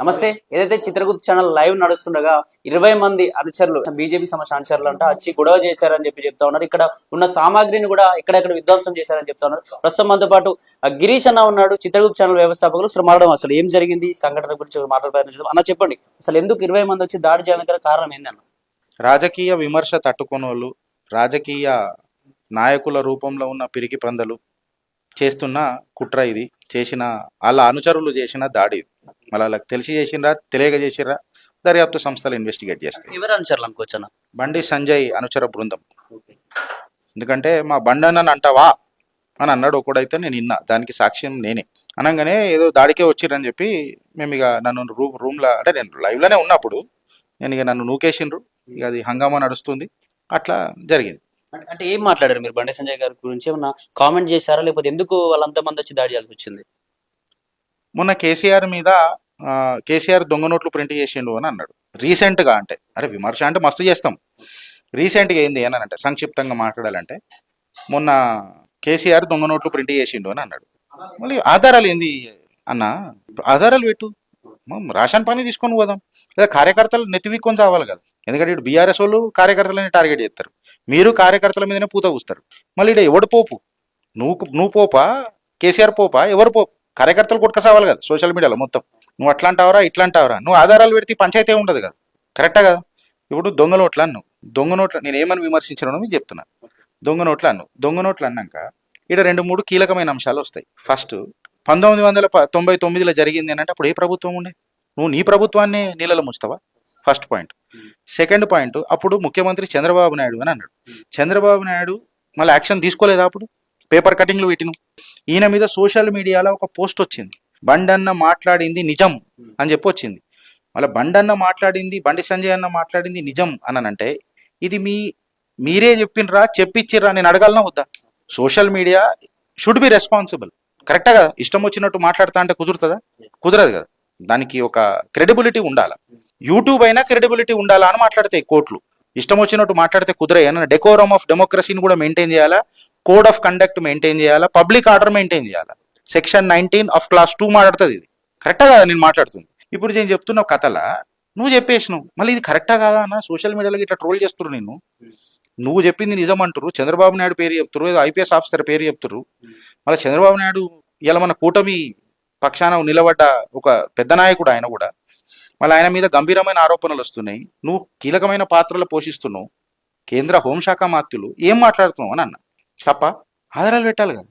నమస్తే. ఏదైతే Chitragupta channel live నడుస్తుండగా ఇరవై మంది అనుచరులు బీజేపీ సమస్య అనుచరులు అంట వచ్చి గొడవ చేశారని చెప్పి చెప్తా ఉన్నారు. ఇక్కడ ఉన్న సామాగ్రిని కూడా ఎక్కడెక్కడ విధ్వంసం చేశారని చెప్తా ఉన్నారు. ప్రస్తుతం మనతో పాటు ఆ, గిరీష్ అన్న ఉన్నాడు చిత్రగుప్త ఛానల్ వ్యవస్థాపకులు. అసలు మాట్లాడడం అసలు ఏం జరిగింది? సంఘటన గురించి మాట్లాడబోతున్నారు అన్న చెప్పండి. అసలు ఎందుకు ఇరవై మంది వచ్చి దాడి చేయడానికి కారణం ఏందన్న? రాజకీయ విమర్శ తట్టుకొనోళ్ళు రాజకీయ నాయకుల రూపంలో ఉన్న పిరికి పందలు చేస్తున్న కుట్ర ఇది. చేసిన వాళ్ళ అనుచరులు చేసిన దాడి ఇది. మళ్ళీ వాళ్ళకి తెలిసి చేసినరా తెలియక చేసినరా దర్యాప్తు సంస్థలు ఇన్వెస్టిగేట్ చేస్తాయి. ఎవరు అనుచరులు అనుకోవచ్చు అన్న? బండి సంజయ్ అనుచర బృందం. ఎందుకంటే మా బండన్నని అంటావా? అని అన్నాడు ఒకడైతే నేను విన్నా దానికి సాక్ష్యం నేనే. అనగానే ఏదో దాడికే వచ్చిరని చెప్పి మేము ఇక నన్ను రూ రూమ్లో అంటే నేను లైవ్లోనే ఉన్నప్పుడు నేను ఇక నన్ను నూకేసిండ్రు ఇక అది హంగామా నడుస్తుంది అట్లా జరిగింది. అంటే- ఏం మాట్లాడారు మీరు బండి సంజయ్ గారి గురించి? ఏమన్నా కామెంట్ చేశారా? లేకపోతే ఎందుకు వాళ్ళంత మంది వచ్చి దాడి చేయాల్సి వచ్చింది? మొన్న కేసీఆర్ మీద కేసీఆర్ దొంగ నోట్లు ప్రింట్ చేసిండు అని అన్నాడు. రీసెంట్గా అంటే అరే విమర్శ అంటే మస్తు చేస్తాం. రీసెంట్గా ఏంది అని అంటే సంక్షిప్తంగా మాట్లాడాలంటే మొన్న కేసీఆర్ దొంగ నోట్లు ప్రింట్ చేసిండు అని అన్నాడు. మళ్ళీ ఆధారాలు ఏంది అన్న ఆధారాలు పెట్టు. రాషన్ రేషన్ పని తీసుకొని పోదాం. లేదా కార్యకర్తలు నెత్తివిక్కొని చావాలి కదా. ఎందుకంటే ఇటు బీఆర్ఎస్ వాళ్ళు కార్యకర్తలని టార్గెట్ చేస్తారు. మీరు కార్యకర్తల మీదనే పూత కూస్తారు మళ్ళీ ఇటు ఎవడు పోపు? నువ్వు నువ్వు పోపా? కేసీఆర్ పోపా? ఎవరు పోపు? కార్యకర్తలు కొట్టుకసావాలి కదా సోషల్ మీడియాలో మొత్తం. నువ్వు అట్లా అంటావరా ఇట్లా అంటావరా నువ్వు ఆధారాలు పెడితే పంచాయతీ ఉండదు కదా. కరెక్టా కదా? ఇప్పుడు దొంగ నోట్లు అన్ను. దొంగ నోట్లు నేను ఏమని విమర్శించను మీకు చెప్తున్నా. దొంగ నోట్లు అన్ను. దొంగ నోట్లు అన్నాక ఇక్కడ రెండు మూడు కీలకమైన అంశాలు వస్తాయి. ఫస్ట్ పంతొమ్మిది వందల ప- తొంభై తొమ్మిదిలో జరిగింది అని అంటే అప్పుడు ఏ ప్రభుత్వం ఉండే? నువ్వు నీ ప్రభుత్వాన్ని నీళ్ళలో ముంచుతావా? ఫస్ట్ పాయింట్ సెకండ్ పాయింట్ అప్పుడు ముఖ్యమంత్రి చంద్రబాబు నాయుడు అని అన్నాడు. చంద్రబాబు నాయుడు మళ్ళీ యాక్షన్ తీసుకోలేదా అప్పుడు? పేపర్ కటింగ్లు పెట్టిన ఈయన మీద సోషల్ మీడియాలో ఒక పోస్ట్ వచ్చింది. బండన్న మాట్లాడింది నిజం అని చెప్పి వచ్చింది. మళ్ళీ బండన్న మాట్లాడింది బండి సంజయ్ అన్న మాట్లాడింది నిజం అనంటే ఇది మీ మీరే చెప్పినరా చెప్పించిర్రా నేను అడగాలనా వద్దా? Social media should be responsible. కరెక్టా కదా? ఇష్టం వచ్చినట్టు మాట్లాడతా అంటే కుదురుతుందా? కుదరదు కదా. దానికి ఒక క్రెడిబిలిటీ ఉండాలా? యూట్యూబ్ అయినా క్రెడిబిలిటీ ఉండాలా అని మాట్లాడతాయి కోట్లు. ఇష్టం వచ్చినట్టు మాట్లాడితే కుదరయి అన్న డెకోరమ్ ఆఫ్ డెమోక్రసీని కూడా మెయింటైన్ చేయాలా? కోడ్ ఆఫ్ కండక్ట్ మెయింటైన్ చేయాలా? పబ్లిక్ ఆర్డర్ మెయింటైన్ చేయాలా? Section nineteen of clause two మాట్లాడుతుంది ఇది. కరెక్టా కదా నేను మాట్లాడుతుంది? ఇప్పుడు నేను చెప్తున్న కథలా నువ్వు చెప్పేసినావు. మళ్ళీ ఇది కరెక్టా కాదా అన్న? సోషల్ మీడియాలో ఇట్లా ట్రోల్ చేస్తున్నారు నేను నువ్వు చెప్పింది నిజం అంటారు చంద్రబాబు నాయుడు పేరు చెప్తారు ఏదో ఐపీఎస్ ఆఫీసర్ పేరు చెప్తారు మళ్ళీ చంద్రబాబు నాయుడు ఇలా మన కూటమి పక్షాన నిలబడ్డ ఒక పెద్ద నాయకుడు ఆయన కూడా. మళ్ళీ ఆయన మీద గంభీరమైన ఆరోపణలు వస్తున్నాయి. నువ్వు కీలకమైన పాత్రలు పోషిస్తున్నావు. కేంద్ర హోంశాఖ మాత్యులు ఏం మాట్లాడుతున్నావు అని అన్న. చెప్ప? ఆధారాలు పెట్టాలి కదా.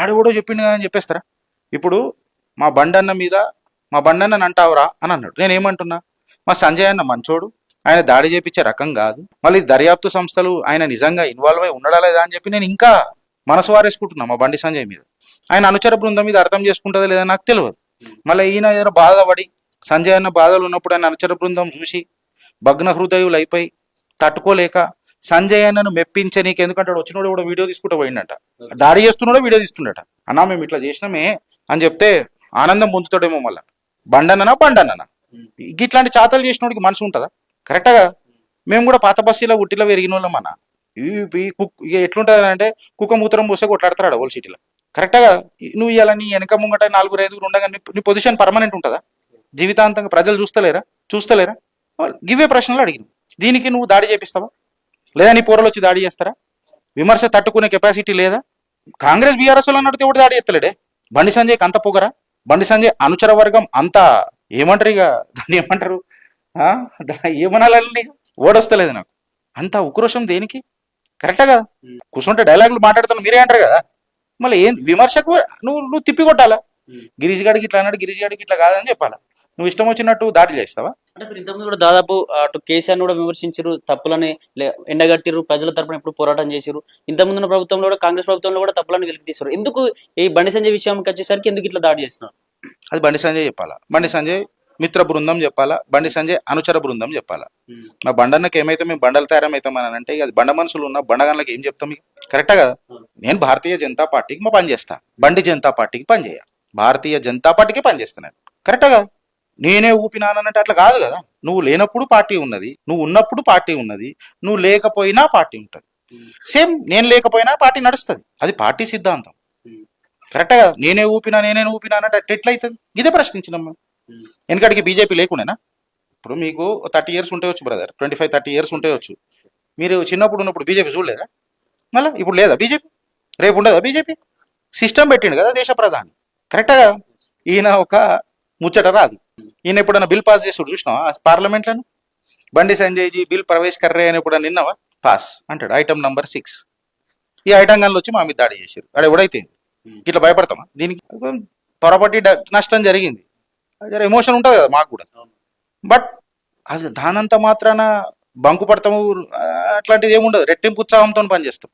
ఆడు కూడా చెప్పిండు కదా అని చెప్పేస్తారా? ఇప్పుడు మా బండన్న మీద మా బండన్నని అంటావురా అని అన్నాడు. నేను ఏమంటున్నా? మా సంజయ్ అన్న మంచోడు ఆయన దాడి చేపించే రకం కాదు. మళ్ళీ దర్యాప్తు సంస్థలు ఆయన నిజంగా ఇన్వాల్వ్ అయి ఉండడా లేదా అని చెప్పి నేను ఇంకా మనసు వారేసుకుంటున్నా మా బండి సంజయ్ మీద. ఆయన అనుచర బృందం మీద అర్థం చేసుకుంటుందా లేదా నాకు తెలియదు. మళ్ళీ ఈయన ఏదైనా బాధపడి సంజయ్ అన్న బాధలు ఉన్నప్పుడు ఆయన అనుచర బృందం చూసి భగ్న హృదయులు అయిపోయి తట్టుకోలేక సంజయ్ అన్నను మెప్పించే నీకు ఎందుకంటే వచ్చినోడు కూడా వీడియో తీసుకుంటూ పోయిండట. దాడి చేస్తున్నాడో వీడియో తీస్తుండట అన్నా మేము ఇట్లా చేసినామే అని చెప్తే ఆనందం పొందుతాడేమో మళ్ళా. బండన్ననా బండన్ననా? ఇట్లాంటి చాతలు చేసినోడికి మనసు ఉంటుందా? కరెక్టా మేము కూడా పాత బస్సీలో ఉట్టిలో పెరిగిన వాళ్ళం అన్న కుక్- ఇక ఎట్లుంటుంది అంటే కుక్క మూత్రం పోసే కొట్లాడతాడు ఓల్డ్ సిటీలో. కరెక్ట్గా నువ్వు ఇవాళ నీ వెనక ముంగట నలుగురు ఐదుగురు ఉండగా నీ- నీ పొజిషన్ పర్మనెంట్ ఉంటుందా? జీవితాంతంగా ప్రజలు చూస్తలేరా? చూస్తలేరా? గివే ప్రశ్నలు అడిగిన. దీనికి నువ్వు దాడి చేపిస్తావా? లేదా నీ పోరలు వచ్చి దాడి చేస్తారా? విమర్శ తట్టుకునే కెపాసిటీ లేదా? కాంగ్రెస్ బీఆర్ఎస్ వాళ్ళు అన్నట్టు ఎవడు దాడి ఎత్తలేడే బండి సంజయ్కి అంత పొగరా? బండి సంజయ్ అనుచర వర్గం అంత ఏమంటారు ఇక? దాన్ని ఏమంటారు? ఏమనాలని ఓడొస్తలేదు నాకు. అంత ఉక్రోషం దేనికి? కరెక్టా కదా? కూర్చుంటే డైలాగులు మాట్లాడుతాను మీరే అంటారు కదా? మళ్ళీ ఏం విమర్శకు నువ్వు నువ్వు తిప్పి కొట్టాలా? గిరీష్ గాడికి ఇట్లా అన్నాడు గిరీష్ గాడికి ఇట్లా కాదని చెప్పాలా? నువ్వు ఇష్టం వచ్చినట్టు దాడి చేస్తావా? అంటే మీరు ఇంతకుముందు కూడా దాదాపు అటు కేసీఆర్ కూడా విమర్శించారు తప్పులని ఎండగట్టిరు ప్రజల తరపున ఎప్పుడు పోరాటం చేశారు ఇంతకుముందు ఉన్న ప్రభుత్వంలో కూడా కాంగ్రెస్ ప్రభుత్వంలో కూడా తప్పులను వెలికి తీశారు ఎందుకు ఈ బండి సంజయ్ విషయానికి వచ్చేసరికి ఎందుకు ఇట్లా దాడి చేస్తున్నారు? అది బండి సంజయ్ చెప్పాలా? బండి సంజయ్ మిత్ర బృందం చెప్పాలా? బండి సంజయ్ అనుచర బృందం చెప్పాలా? మా బండన్నకి ఏమైతే మేము బండలు తయారమవుతామని అంటే ఇక అది బండ మనుషులు ఉన్న బండగన్లకి ఏం చెప్తాం కరెక్టా కదా? నేను భారతీయ జనతా పార్టీకి మా పని చేస్తా. బండి జనతా పార్టీకి పని చేయ భారతీయ జనతా పార్టీకి పని చేస్తున్నాను కరెక్టా కదా? నేనే ఊపినానంటే అట్లా కాదు కదా. నువ్వు లేనప్పుడు పార్టీ ఉన్నది నువ్వు ఉన్నప్పుడు పార్టీ ఉన్నది నువ్వు లేకపోయినా పార్టీ ఉంటుంది. సేమ్ నేను లేకపోయినా పార్టీ నడుస్తుంది. అది పార్టీ సిద్ధాంతం. కరెక్టా కదా. నేనే ఊపినా నేనే ఊపినా అంటే ఎట్లయితుంది? ఇదే ప్రశ్నించినమ్మా వెనకడికి బీజేపీ లేకుండేనా? ఇప్పుడు మీకు థర్టీ ఇయర్స్ ఉండవచ్చు brother. Twenty five thirty years ఉండవచ్చు మీరు చిన్నప్పుడు ఉన్నప్పుడు బీజేపీ చూడలేదా? మళ్ళీ ఇప్పుడు లేదా బీజేపీ? రేపు ఉండదా బీజేపీ? సిస్టమ్ పెట్టిండు కదా దేశ ప్రధాని. కరెక్టా ఈయన ఒక ముచ్చట రాదు. ఈయన ఎప్పుడైనా బిల్ పాస్ చేసి చూసినావా? పార్లమెంట్లను? బండి సంజయ్ జీ బిల్ ప్రవేశ్ కర్రే అని ఎప్పుడైనా నిన్నావా? పాస్ అంటాడు. Item number six. ఈ ఐటమ్ గన్లు వచ్చి మా మీద దాడి చేశారు. అక్కడ ఎవడైతే? ఇట్లా భయపడతామా? దీనికి పొరపాటి నష్టం జరిగింది. జర ఎమోషన్ ఉంటుంది కదా మాకు కూడా. బట్ అది దానంత మాత్రాన బంకు పడతాము అట్లాంటిది ఏముండదు రెట్టింపు ఉత్సాహంతో పనిచేస్తాం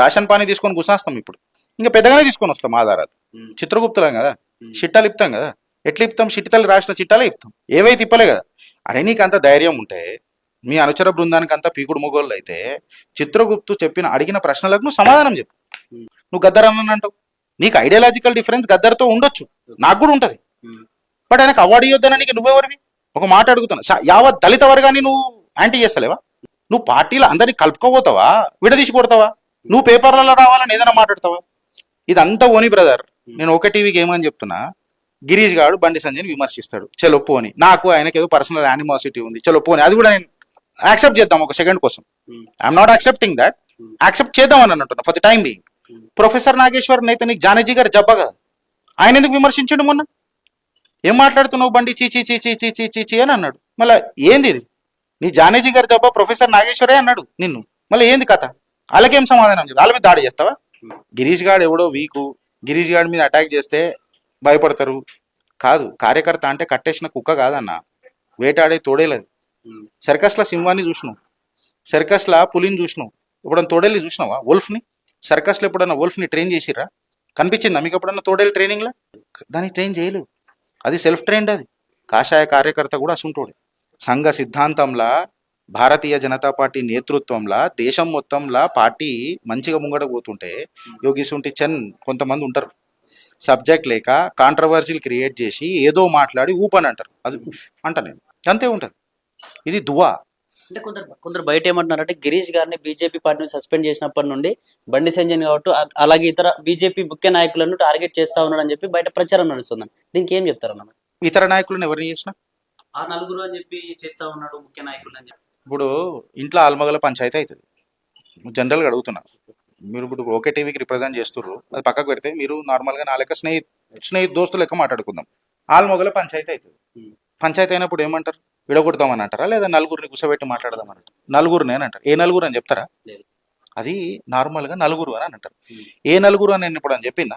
రేషన్ పానీ తీసుకొని కూర్చొస్తాం ఇప్పుడు. ఇంకా పెద్దగానే తీసుకొని వస్తాం ఆధారాలు. చిత్రగుప్తులం కదా? చిట్టాలు ఇప్తాం కదా? ఎట్లా ఇప్తాం? చిట్టాలు రాసిన చిట్టాలే ఇప్తాం. ఏవైతే ఇప్పలే కదా. అరే నీకు అంత ధైర్యం ఉంటే మీ అనుచర బృందానికి అంతా పీకుడు మొగోళ్ళు అయితే చిత్రగుప్తు చెప్పిన అడిగిన ప్రశ్నలకు నువ్వు సమాధానం చెప్పు. నువ్వు గద్దర్ అన్న అంటావు. నీకు ఐడియాలజికల్ డిఫరెన్స్ గద్దర్తో ఉండొచ్చు. నాకు కూడా ఉంటది. బట్ ఆయనకు అవార్డు ఇవ్వద్దన నీకు నువ్వెవరివి? ఒక మాట అడుగుతున్నా. యావత్ దళిత వర్గాన్ని నువ్వు యాంటీ చేస్తలేవా? నువ్వు పార్టీలో అందరినీ కలుపుకోపోతావా విడదీసి కొడతావా? నువ్వు పేపర్లలో రావాలని ఏదైనా మాట్లాడతావా? ఇదంతా ఓని బ్రదర్. నేను ఒక టీవీకి ఏమని చెప్తున్నా? గిరీష్ గాడు బండి సంజయ్ని విమర్శిస్తాడు. చలో పోని. నాకు ఆయనకి ఏదో పర్సనల్ యానిమాసిటీ ఉంది. చలో పోని. అది కూడా నేను యాక్సెప్ట్ చేద్దాం ఒక సెకండ్ కోసం. I'm not accepting that accept చేద్దాం అని అంటున్నా for the time being professor Nageshwar అయితే నీకు జానజీ గారు జబ్బ కదా. ఆయన ఎందుకు విమర్శించండు మొన్న? ఏం మాట్లాడుతున్నావు బండి? చీ చీ చీ చీ చీ చీ చీ చీ అని అన్నాడు. మళ్ళీ ఏంది ఇది? నీ జానేజీ గారి జబ్బ ప్రొఫెసర్ నాగేశ్వరే అన్నాడు నిన్ను. మళ్ళీ ఏంది కథ? వాళ్ళకేం సమాధానం చెప్పు. వాళ్ళ మీద దాడి చేస్తావా? గిరీష్ గాడు ఎవడో వీకు. గిరీష్ గాడి మీద అటాక్ చేస్తే భయపడతారు. కాదు కార్యకర్త అంటే కట్టేసిన కుక్క కాదన్న వేటాడే తోడేలేదు సర్కస్ల సింహాన్ని చూసినావు సర్కస్ల పులిని చూసినావు ఎప్పుడన్నా తోడేళ్ళు చూసినావా? wolf-ని సర్కస్లో ఎప్పుడన్నా wolf-ని ట్రైన్ చేసిర్రా? కనిపించిందా మీకు ఎప్పుడన్నా తోడేలు ట్రైనింగ్లో? దాన్ని ట్రైన్ చేయలేవు అది సెల్ఫ్ ట్రైన్డ్ అది. కాషాయ కార్యకర్త కూడా అసుంటోడే. సంఘ సిద్ధాంతంలా భారతీయ జనతా పార్టీ నేతృత్వంలా దేశం మొత్తంలా పార్టీ మంచిగా ముంగడ పోతుంటే యోగిసుంటి చంద్ కొంతమంది ఉంటారు. సబ్జెక్ట్ లేక కాంట్రవర్సీలు క్రియేట్ చేసి ఏదో మాట్లాడి ఊపని అంటారు. అది అంట నేను. అంతే ఉంటుంది. ఇది దువా. అంటే కొందరు కొందరు బయట ఏమంటున్నారంటే గిరీష్ గారిని బీజేపీ పార్టీని సస్పెండ్ చేసినప్పటి నుండి బండి సంజయ్ కాబట్టి అలాగే ఇతర బీజేపీ ముఖ్య నాయకులను టార్గెట్ చేస్తా ఉన్నాడు అని చెప్పి బయట ప్రచారం నడుస్తుంది దీనికి ఏం చెప్తారన్న ఇతర నాయకులను ఎవరిని చేసిన? ఆ నలుగురు అని చెప్పి చేస్తా ఉన్నాడు ముఖ్య నాయకులు అని చెప్పి. ఇప్పుడు ఇంట్లో ఆల్మగల పంచాయతీ అవుతుంది. జనరల్గా అడుగుతున్నా. మీరు ఇప్పుడు ఓకే టీవీకి రిప్రజెంట్ చేస్తుర్రు అది పక్కకు పెడితే మీరు నార్మల్గా నా లెక్క స్నేహిత్ స్నేహితు దోస్తు లెక్క మాట్లాడుకుందాం. ఆల్మొగల పంచాయతీ అవుతుంది పంచాయతీ అయినప్పుడు ఏమంటారు? విడగొడదామని అంటారా లేదా నలుగురిని కూర్చోబెట్టి మాట్లాడదామని అంటారు నలుగురిని అని అంటారు. ఏ నలుగురు అని చెప్తారా. అది నార్మల్గా నలుగురు అని అంటారు. ఏ నలుగురు అని నేను ఇప్పుడు అని చెప్పినా?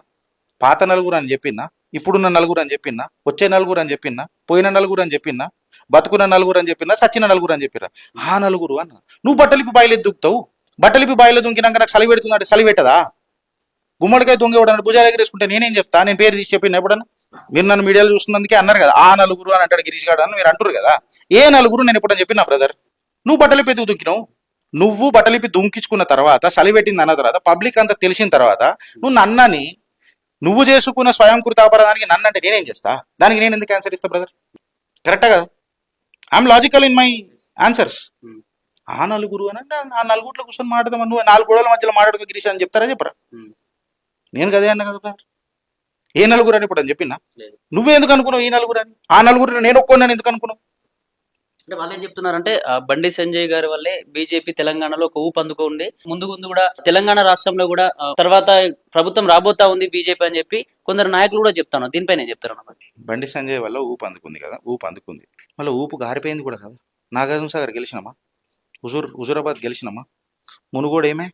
పాత నలుగురు అని చెప్పినా? ఇప్పుడున్న నలుగురు అని చెప్పినా? వచ్చే నలుగురు అని చెప్పినా? పోయిన నలుగురు అని చెప్పినా? బతుకున్న నలుగురు అని చెప్పినా? సచ్చిన నలుగురు అని చెప్పిరా? ఆ నలుగురు అన్న. నువ్వు బట్టలిపి బాయిలో దుక్కుతావు బట్టలిపి బాయిలో దుంకినాక నాకు సలి పెడుతుంది సలి పెట్టదా? గుమ్మడికాయ దొంగ ఎవడన్నా దగ్గర వేసుకుంటే నేనేం చెప్తా? నేను పేరు తీసి చెప్పిన ఎప్పుడన్నా? మీరు నన్ను మీడియాలో చూస్తున్నందుకే అన్నారు కదా ఆ నలుగురు అని అంటాడు గిరీష్ గారు అని మీరు అంటారు కదా. ఏ నలుగురు నేను ఎప్పుడని చెప్పిన బ్రదర్? నువ్వు బట్టలిపి దుంకినావు? నువ్వు బట్టలిపి దుంకించుకున్న తర్వాత సలిపెట్టింది అన్న తర్వాత పబ్లిక్ అంతా తెలిసిన తర్వాత నువ్వు నన్నని నువ్వు చేసుకున్న స్వయంకృత అపరాధానికి నన్ను అంటే నేనేం చేస్తా? దానికి నేను ఎందుకు ఆన్సర్ ఇస్తా బ్రదర్? కరెక్టా కదా? I'm logical in my answers ఆ నలుగురు అని అంటే ఆ నలుగురిలో కూర్చొని మాట్లాడదాం నువ్వు నాలుగు గోడల మధ్యలో మాట్లాడుకో గిరీష్ అని చెప్తారా? చెప్పరా. నేను కదే అన్న కదా ఏ నలుగురు అని ఇప్పుడు అని చెప్పినా? లేదు. నువ్వే ఎందుకు అనుకున్నావు ఈ నలుగురు అని? ఆ నలుగురు నేను ఒక్కొన్నాను ఎందుకు అనుకున్నావు? అంటే వాళ్ళు ఏం చెప్తున్నారంటే బండి సంజయ్ గారి వల్లే బీజేపీ తెలంగాణలో ఒక ఊపు అందుకుంది ముందు ముందు కూడా తెలంగాణ రాష్ట్రంలో కూడా తర్వాత ప్రభుత్వం రాబోతా ఉంది బీజేపీ అని చెప్పి కొందరు నాయకులు కూడా చెప్తాను. దీనిపైన చెప్తారు బండి సంజయ్ వల్ల ఊపు అందుకుంది కదా ఊపు అందుకుంది మళ్ళీ ఊపు గారిపోయింది కూడా కదా. నాగార్జున సాగర్ గెలిచినామా? హుజూర్ హుజూరాబాద్ గెలిచినామా మునుగోడు ఏమే?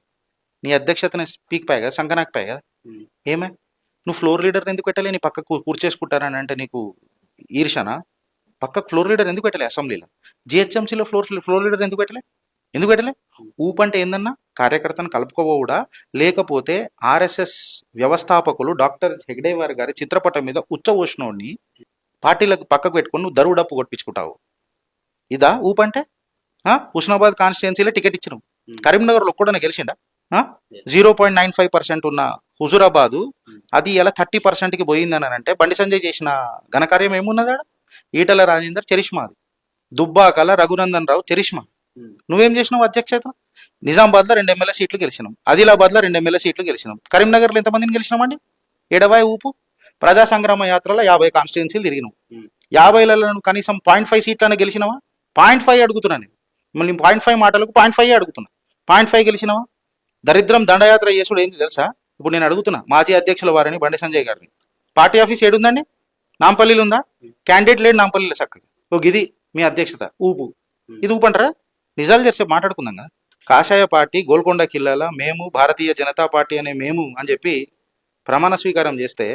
నీ అధ్యక్షతని స్పీక్ పాయి కదా సంకనాక్ పాయి కదా. ఏమే? నువ్వు ఫ్లోర్ లీడర్ ఎందుకు పెట్టలే? నీ పక్కకు కూర్చేసుకుంటారని అంటే నీకు ఈర్షనా? పక్కకు ఫ్లోర్ లీడర్ ఎందుకు పెట్టలే అసెంబ్లీలో? జిహెచ్ఎంసీలో ఫ్లోర్ ఫ్లోర్ లీడర్ ఎందుకు పెట్టలే? ఎందుకు పెట్టలే? ఊపు అంటే ఏందన్నా? కార్యకర్తను కలుపుకోబోడా లేకపోతే ఆర్ఎస్ఎస్ వ్యవస్థాపకులు డాక్టర్ హెగ్డేవార్ గారి చిత్రపటం మీద ఉచ్చవోష్ణోడిని పార్టీలకు పక్కకు పెట్టుకొని నువ్వు దరువు డప్పు కొట్టించుకుంటావు. ఇదా ఊపు అంటే ఆ? హుస్నాబాద్ కాన్స్టిట్యున్సీలో టికెట్ ఇచ్చినావు కరీంనగర్లో ఒక్కడనే గెలిచిండా? Zero point nine five percent ఉన్న హుజురాబాదు అది ఇలా థర్టీ పర్సెంట్కి పోయిందని అంటే బండి సంజయ్ చేసిన ఘనకార్యం ఏమున్నదా ఈటల రాజేందర్ చరిష్మా అది. దుబ్బాకల రఘునందన్ రావు చరిష్మా. Hmm. నువ్వేం చేసినావు అధ్యక్షత? నిజామాబాద్లో రెండు ఎమ్మెల్యే సీట్లు గెలిచినాం. ఆదిలాబాద్లో రెండు ఎమ్మెల్యే సీట్లు గెలిచినాం. కరీంనగర్లో ఎంతమందిని గెలిచినామండి? ఎడబాయి ఊపు ప్రజా సంగ్రామ యాత్రలో యాభై కాన్స్టిట్యున్సీలు తిరిగినాం. Hmm. యాభైలలో కనీసం పాయింట్ ఫైవ్ సీట్లను గెలిచినావా? పాయింట్ ఫైవ్ అడుగుతున్నాను నేను. మళ్ళీ పాయింట్ ఫైవ్ మాటలకు పాయింట్ ఫైవ్ అడుగుతున్నా. పాయింట్ ఫైవ్ గెలిచినావా? దరిద్రం దండయాత్ర చేసుడు ఏంటి తెలుసా? ఇప్పుడు నేను అడుగుతున్నా మాజీ అధ్యక్షుల వారిని బండి సంజయ్ గారిని. పార్టీ ఆఫీస్ ఏడుందండి? నాంపల్లిలో ఉందా? క్యాండిడేట్ లేడు నాంపల్లిలో చక్కగా. ఓ గిది మీ అధ్యక్షత ఊపు. ఇది ఊపు అంటారా నిజాలు చేస్తే మాట్లాడుకుందాం కదా. కాషాయ పార్టీ గోల్కొండ కిల్లాల మేము భారతీయ జనతా పార్టీ అనే మేము అని చెప్పి ప్రమాణ స్వీకారం చేస్తే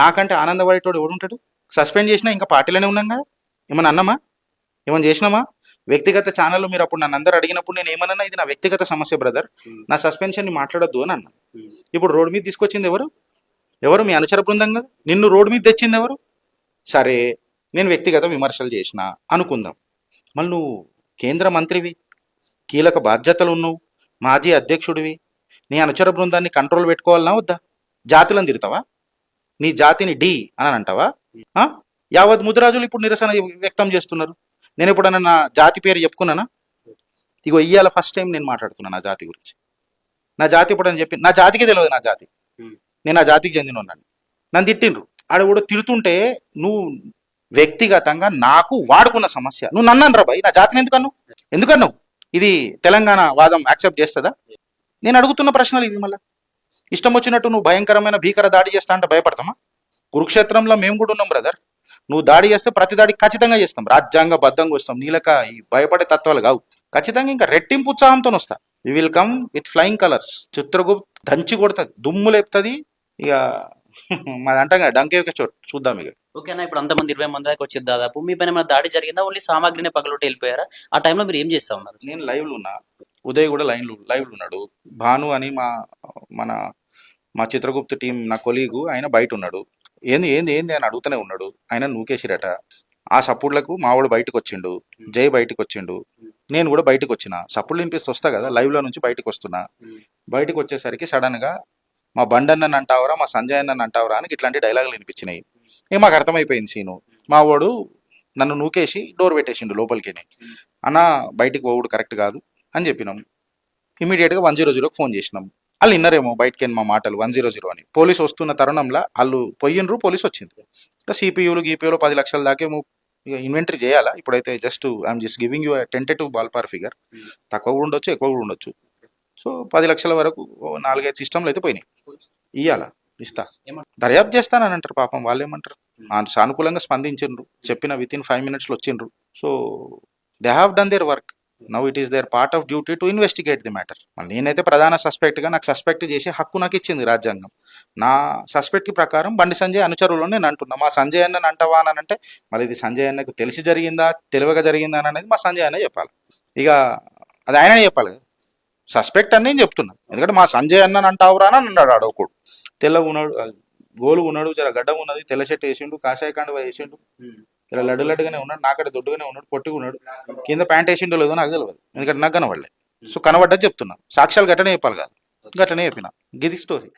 నాకంటే ఆనందపడేటోడు ఎవడు ఉంటాడు సస్పెండ్ చేసినా ఇంకా పార్టీలోనే ఉన్నాం కదా. ఏమన్నా అన్నామా? ఏమన్నా చేసినామా? వ్యక్తిగత ఛానల్లో మీరు అప్పుడు నన్ను అందరు అడిగినప్పుడు నేను ఏమన్నా ఇది నా వ్యక్తిగత సమస్య బ్రదర్ నా సస్పెన్షన్ని మాట్లాడొద్దు అని అన్నా. ఇప్పుడు రోడ్డు మీద తీసుకొచ్చింది ఎవరు? ఎవరు మీ అనుచర బృందం కదా? నిన్ను రోడ్డు మీద తెచ్చింది ఎవరు? సరే నేను వ్యక్తిగత విమర్శలు చేసిన అనుకుందాం. మళ్ళీ నువ్వు కేంద్ర మంత్రివి కీలక బాధ్యతలు ఉన్నావు మాజీ అధ్యక్షుడివి నీ అనుచర బృందాన్ని కంట్రోల్ పెట్టుకోవాలన్నా వద్దా? జాతులను తిడతావా? నీ జాతిని డి అని అంటావా? ఆ? యావత్ ముదిరాజులు ఇప్పుడు నిరసన వ్యక్తం చేస్తున్నారు. నేను ఎప్పుడన్నా నా జాతి పేరు చెప్పుకున్నానా? ఇగో ఇయ్యాల ఫస్ట్ టైం నేను మాట్లాడుతున్నా నా జాతి గురించి. నా జాతి ఎప్పుడని చెప్పి నా జాతికి తెలియదు నా జాతి. నేను ఆ జాతికి చెందిన ఉన్నాను నన్ను తిట్టిండ్రు. ఆడ కూడా తిడుతుంటే నువ్వు వ్యక్తిగతంగా నాకు వాడుకున్న సమస్య. నువ్వు నన్ను అనరా బాయ్ నా జాతిని ఎందుకన్నావు ఎందుకన్నావు ఇది తెలంగాణ వాదం యాక్సెప్ట్ చేస్తుందా? నేను అడుగుతున్న ప్రశ్నలు ఇవి మళ్ళీ. ఇష్టం వచ్చినట్టు నువ్వు భయంకరమైన భీకర దాడి చేస్తా అంటే భయపడతామా? కురుక్షేత్రంలో మేము కూడా ఉన్నాం బ్రదర్ నువ్వు దాడి చేస్తే ప్రతి దాడి ఖచ్చితంగా చేస్తాం. రాజ్యాంగ బద్ధంగా వస్తాం నీలక ఈ భయపడే తత్వాలు కావు. ఖచ్చితంగా ఇంకా రెట్టింపు ఉత్సాహంతో వస్తా. We will come with flying colours Chitragupta దంచి కొడుతుంది. దుమ్ము లేపుతుంది. ఇక మాది అంటాం కదా డంకే చోటు. చూద్దాం ఇక. ఓకేనా ఇప్పుడు అంతమంది ఇరవై మంది దాకా వచ్చేది దాదాపు. మీ పైన ఏమైనా దాడి జరిగిందా? ఓన్లీ సామాగ్రిని పగలొట్టి వెళ్ళిపోయారా? ఆ టైంలో మీరు ఏం చేస్తా ఉన్నారు? నేను లైవ్లో ఉన్నా. ఉదయ్ కూడా లైన్ లైవ్లో ఉన్నాడు. భాను అని మా మన మా చిత్రగుప్త టీం నా కొలీగు ఆయన బయట ఉన్నాడు. ఏంది ఏంది ఏంది అని అడుగుతూనే ఉన్నాడు. ఆయన నూకేసిరట. ఆ సప్పుడ్లకు మావాడు బయటకు వచ్చిండు జై బయటకు వచ్చిండు నేను కూడా బయటకు వచ్చిన సప్పుళ్ళు వినిపిస్తే వస్తా కదా లైవ్లో నుంచి బయటకు వస్తున్నా బయటకు వచ్చేసరికి సడన్గా మా బండన్నని అంటావరా మా సంజయ్ అన్నని అంటావరా అని ఇట్లాంటి డైలాగులు వినిపించినాయి. ఏ మాకు అర్థమైపోయింది సీను. మా వాడు నన్ను నూకేసి డోర్ పెట్టేసిండు లోపలికి అన్న బయటికి పోవుడు కరెక్ట్ కాదు అని చెప్పినాం. ఇమీడియట్గా వన్ జీరో జీరోకి ఫోన్ చేసినాం. వాళ్ళు ఇన్నరేమో బయటకి మా మాటలు వన్ జీరో జీరో అని. పోలీస్ వస్తున్న తరుణంలో వాళ్ళు పోయినరు పోలీస్ వచ్చింది ఇంకా సిపియూలు గీపీయూలు పది లక్షల దాకే ఇన్వెంటరీ చేయాలా? ఇప్పుడైతే just I'm just giving you tentative ballpark figure తక్కువ కూడా ఉండొచ్చు ఎక్కువ కూడా ఉండొచ్చు. సో పది లక్షల వరకు ఓ నాలుగైదు సిస్టమ్లు అయితే పోయినాయి. ఇయ్యాలా? ఇస్తా. దర్యాప్తు చేస్తానని అంటారు పాపం వాళ్ళు ఏమంటారు? సానుకూలంగా స్పందించిండ్రు. చెప్పిన విత్ ఇన్ ఫైవ్ మినిట్స్లో వచ్చిండ్రు. So they have done their work now it is their part of duty to investigate the matter నేనైతే ప్రధాన సస్పెక్ట్గా నాకు సస్పెక్ట్ చేసి హక్కు నాకు ఇచ్చింది రాజ్యాంగం. నా సస్పెక్ట్ ప్రకారం బండి సంజయ్ అనుచరులు నేను అంటున్నా. మా సంజయ్ అన్న అంటావా అని అంటే మళ్ళీ ఇది సంజయ్ అన్నకు తెలిసి జరిగిందా తెలివగా జరిగిందా అని అనేది మా సంజయ్ అన్న చెప్పాలి. ఇక అది ఆయననే చెప్పాలి కదా. సస్పెక్ట్ అని నేను చెప్తున్నా. ఎందుకంటే మా సంజయ్ అన్న అంటావురా అని అన్నాడు ఆడొకడు తెల్లగా ఉన్నాడు గోలు ఉన్నాడు జర గడ్డం ఉన్నది తెల్ల షర్ట్ వేసిండు కాషాయ కండువ వేసిండు. ఇలా లడ్డు లడ్డుగానే ఉన్నాడు నాకడ దొడ్డుగానే ఉన్నాడు పొట్టిగా ఉన్నాడు. కింద ప్యాంట్ వేసిండో లేదో నాకు తెలియదు ఎందుకంటే నాకు కనబడలే. సో కనబడ్డా చెప్తున్నా. సాక్ష్యాలు గట్టనే చెప్పాలి కాదు. గట్టనే చెప్పిన. గిది స్టోరీ